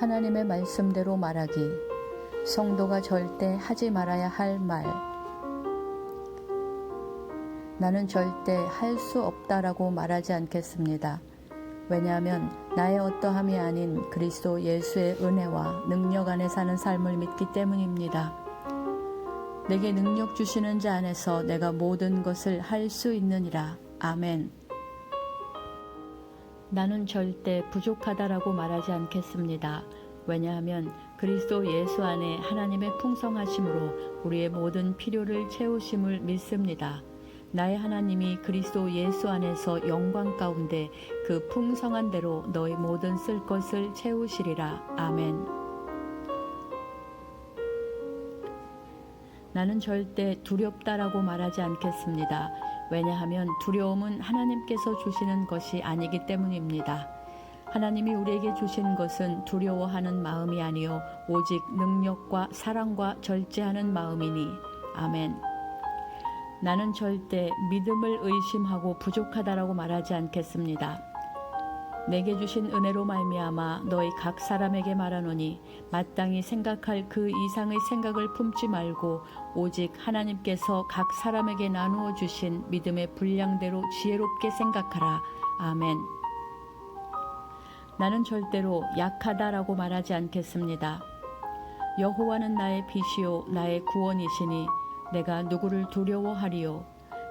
하나님의 말씀대로 말하기. 성도가 절대 하지 말아야 할 말. 나는 절대 할 수 없다라고 말하지 않겠습니다. 왜냐하면 나의 어떠함이 아닌 그리스도 예수의 은혜와 능력 안에 사는 삶을 믿기 때문입니다. 내게 능력 주시는 자 안에서 내가 모든 것을 할 수 있느니라. 아멘. 나는 절대 부족하다라고 말하지 않겠습니다. 왜냐하면 그리스도 예수 안에 하나님의 풍성하심으로 우리의 모든 필요를 채우심을 믿습니다. 나의 하나님이 그리스도 예수 안에서 영광 가운데 그 풍성한 대로 너희 모든 쓸 것을 채우시리라. 아멘. 나는 절대 두렵다라고 말하지 않겠습니다. 왜냐하면 두려움은 하나님께서 주시는 것이 아니기 때문입니다. 하나님이 우리에게 주신 것은 두려워하는 마음이 아니요 오직 능력과 사랑과 절제하는 마음이니 아멘. 나는 절대 믿음을 의심하고 부족하다라고 말하지 않겠습니다. 내게 주신 은혜로 말미암아 너희 각 사람에게 말하노니 마땅히 생각할 그 이상의 생각을 품지 말고 오직 하나님께서 각 사람에게 나누어 주신 믿음의 분량대로 지혜롭게 생각하라. 아멘. 나는 절대로 약하다라고 말하지 않겠습니다. 여호와는 나의 빛이요 나의 구원이시니 내가 누구를 두려워하리요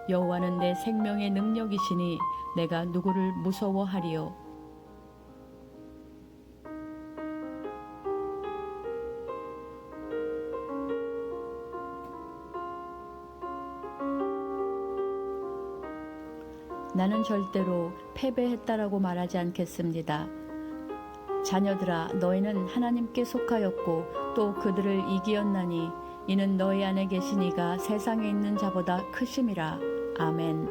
여호와는 내 생명의 능력이시니 내가 누구를 무서워하리요 나는 절대로 패배했다라고 말하지 않겠습니다. 자녀들아 너희는 하나님께 속하였고 또 그들을 이기었나니 이는 너희 안에 계신 이가 세상에 있는 자보다 크심이라. 아멘.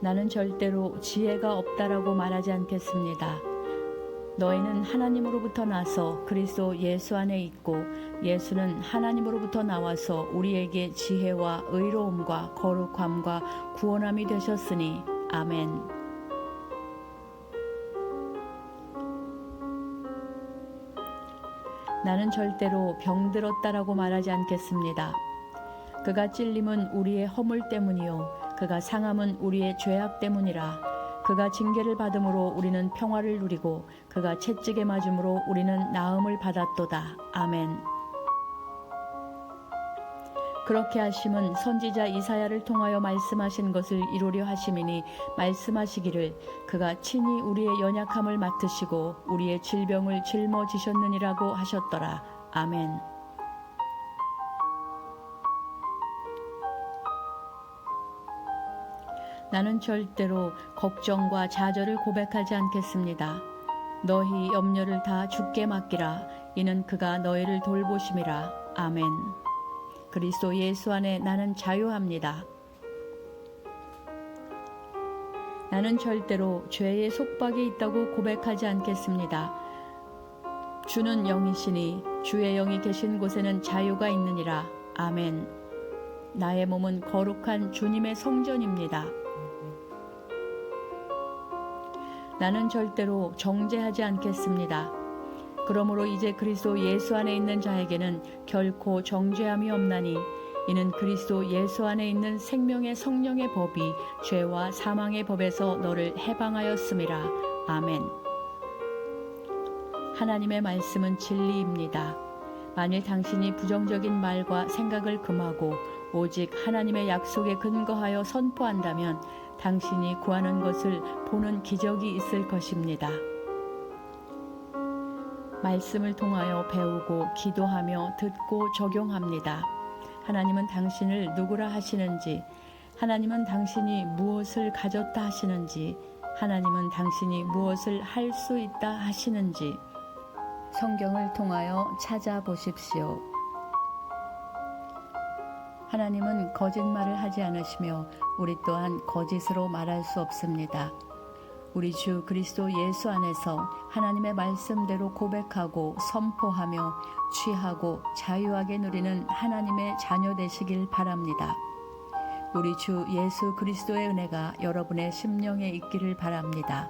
나는 절대로 지혜가 없다라고 말하지 않겠습니다. 너희는 하나님으로부터 나서 그리스도 예수 안에 있고 예수는 하나님으로부터 나와서 우리에게 지혜와 의로움과 거룩함과 구원함이 되셨으니 아멘. 나는 절대로 병들었다라고 말하지 않겠습니다. 그가 찔림은 우리의 허물 때문이요 그가 상함은 우리의 죄악 때문이라 그가 징계를 받음으로 우리는 평화를 누리고 그가 채찍에 맞음으로 우리는 나음을 받았도다. 아멘. 그렇게 하심은 선지자 이사야를 통하여 말씀하신 것을 이루려 하심이니 말씀하시기를 그가 친히 우리의 연약함을 맡으시고 우리의 질병을 짊어지셨느니라고 하셨더라. 아멘. 나는 절대로 걱정과 좌절을 고백하지 않겠습니다. 너희 염려를 다 주께 맡기라. 이는 그가 너희를 돌보심이라. 아멘. 그리스도 예수 안에 나는 자유합니다. 나는 절대로 죄의 속박이 있다고 고백하지 않겠습니다. 주는 영이시니 주의 영이 계신 곳에는 자유가 있느니라. 아멘. 나의 몸은 거룩한 주님의 성전입니다. 나는 절대로 정죄하지 않겠습니다. 그러므로 이제 그리스도 예수 안에 있는 자에게는 결코 정죄함이 없나니 이는 그리스도 예수 안에 있는 생명의 성령의 법이 죄와 사망의 법에서 너를 해방하였음이라. 아멘. 하나님의 말씀은 진리입니다. 만일 당신이 부정적인 말과 생각을 금하고 오직 하나님의 약속에 근거하여 선포한다면 당신이 구하는 것을 보는 기적이 있을 것입니다. 말씀을 통하여 배우고 기도하며 듣고 적용합니다. 하나님은 당신을 누구라 하시는지, 하나님은 당신이 무엇을 가졌다 하시는지, 하나님은 당신이 무엇을 할 수 있다 하시는지, 성경을 통하여 찾아보십시오. 하나님은 거짓말을 하지 않으시며 우리 또한 거짓으로 말할 수 없습니다. 우리 주 그리스도 예수 안에서 하나님의 말씀대로 고백하고 선포하며 취하고 자유하게 누리는 하나님의 자녀 되시길 바랍니다. 우리 주 예수 그리스도의 은혜가 여러분의 심령에 있기를 바랍니다.